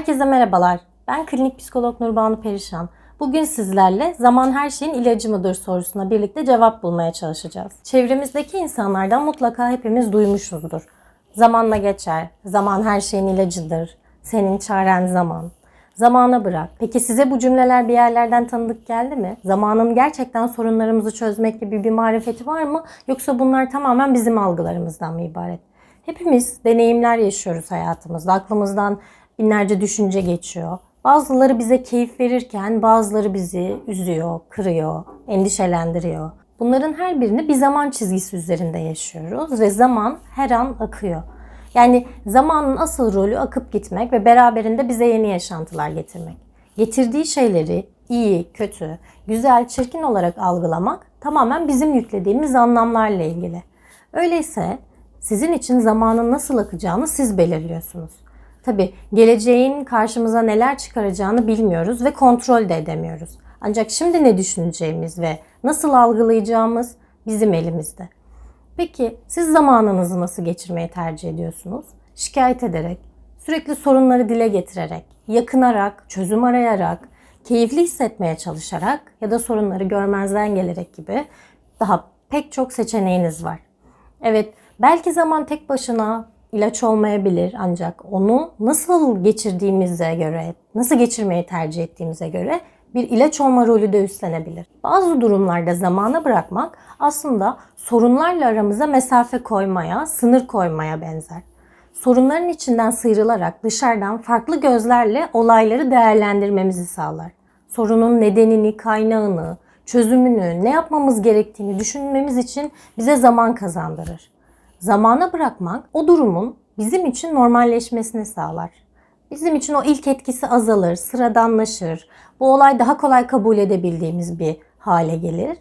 Herkese merhabalar. Ben klinik psikolog Nurbanu Perişan. Bugün sizlerle zaman her şeyin ilacı mıdır sorusuna birlikte cevap bulmaya çalışacağız. Çevremizdeki insanlardan mutlaka hepimiz duymuşuzdur. Zamanla geçer, zaman her şeyin ilacıdır, senin çaren zaman, zamana bırak. Peki size bu cümleler bir yerlerden tanıdık geldi mi? Zamanın gerçekten sorunlarımızı çözmek gibi bir marifeti var mı? Yoksa bunlar tamamen bizim algılarımızdan mı ibaret? Hepimiz deneyimler yaşıyoruz hayatımızda. Aklımızdan binlerce düşünce geçiyor. Bazıları bize keyif verirken bazıları bizi üzüyor, kırıyor, endişelendiriyor. Bunların her birini bir zaman çizgisi üzerinde yaşıyoruz ve zaman her an akıyor. Yani zamanın asıl rolü akıp gitmek ve beraberinde bize yeni yaşantılar getirmek. Getirdiği şeyleri iyi, kötü, güzel, çirkin olarak algılamak tamamen bizim yüklediğimiz anlamlarla ilgili. Öyleyse sizin için zamanın nasıl akacağını siz belirliyorsunuz. Tabi geleceğin karşımıza neler çıkaracağını bilmiyoruz ve kontrol de edemiyoruz. Ancak şimdi ne düşüneceğimiz ve nasıl algılayacağımız bizim elimizde. Peki siz zamanınızı nasıl geçirmeyi tercih ediyorsunuz? Şikayet ederek, sürekli sorunları dile getirerek, yakınarak, çözüm arayarak, keyifli hissetmeye çalışarak ya da sorunları görmezden gelerek gibi daha pek çok seçeneğiniz var. Evet, belki zaman tek başına ilaç olmayabilir ancak onu nasıl geçirdiğimize göre, nasıl geçirmeyi tercih ettiğimize göre bir ilaç olma rolü de üstlenebilir. Bazı durumlarda zamana bırakmak aslında sorunlarla aramıza mesafe koymaya, sınır koymaya benzer. Sorunların içinden sıyrılarak dışarıdan farklı gözlerle olayları değerlendirmemizi sağlar. Sorunun nedenini, kaynağını, çözümünü, ne yapmamız gerektiğini düşünmemiz için bize zaman kazandırır. Zamana bırakmak o durumun bizim için normalleşmesini sağlar. Bizim için o ilk etkisi azalır, sıradanlaşır. Bu olay daha kolay kabul edebildiğimiz bir hale gelir.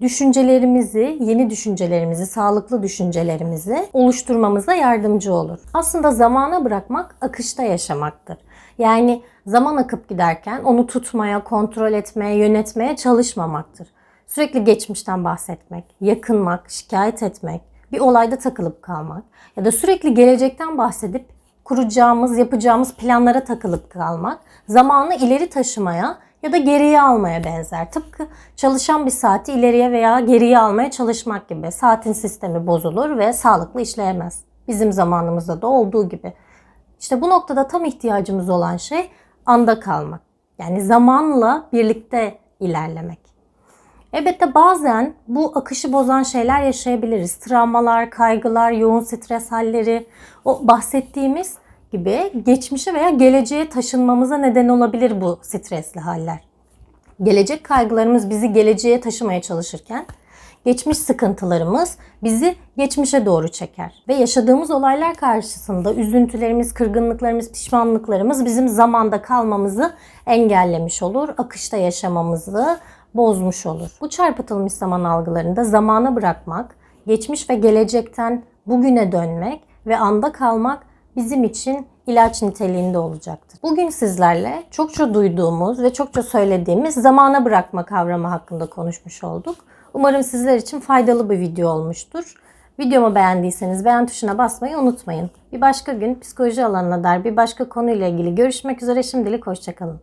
Düşüncelerimizi, yeni düşüncelerimizi, sağlıklı düşüncelerimizi oluşturmamıza yardımcı olur. Aslında zamana bırakmak akışta yaşamaktır. Yani zaman akıp giderken onu tutmaya, kontrol etmeye, yönetmeye çalışmamaktır. Sürekli geçmişten bahsetmek, yakınmak, şikayet etmek, bir olayda takılıp kalmak ya da sürekli gelecekten bahsedip kuracağımız, yapacağımız planlara takılıp kalmak zamanı ileri taşımaya ya da geriye almaya benzer. Tıpkı çalışan bir saati ileriye veya geriye almaya çalışmak gibi. Saatin sistemi bozulur ve sağlıklı işleyemez. Bizim zamanımızda da olduğu gibi. İşte bu noktada tam ihtiyacımız olan şey anda kalmak. Yani zamanla birlikte ilerlemek. Elbette bazen bu akışı bozan şeyler yaşayabiliriz. Travmalar, kaygılar, yoğun stres halleri, o bahsettiğimiz gibi geçmişe veya geleceğe taşınmamıza neden olabilir bu stresli haller. Gelecek kaygılarımız bizi geleceğe taşımaya çalışırken geçmiş sıkıntılarımız bizi geçmişe doğru çeker. Ve yaşadığımız olaylar karşısında üzüntülerimiz, kırgınlıklarımız, pişmanlıklarımız bizim zamanda kalmamızı engellemiş olur. Akışta yaşamamızı bozmuş olur. Bu çarpıtılmış zaman algılarında zamana bırakmak, geçmiş ve gelecekten bugüne dönmek ve anda kalmak bizim için ilaç niteliğinde olacaktır. Bugün sizlerle çokça duyduğumuz ve çokça söylediğimiz zamana bırakma kavramı hakkında konuşmuş olduk. Umarım sizler için faydalı bir video olmuştur. Videomu beğendiyseniz beğen tuşuna basmayı unutmayın. Bir başka gün psikoloji alanına dair bir başka konuyla ilgili görüşmek üzere şimdilik hoşçakalın.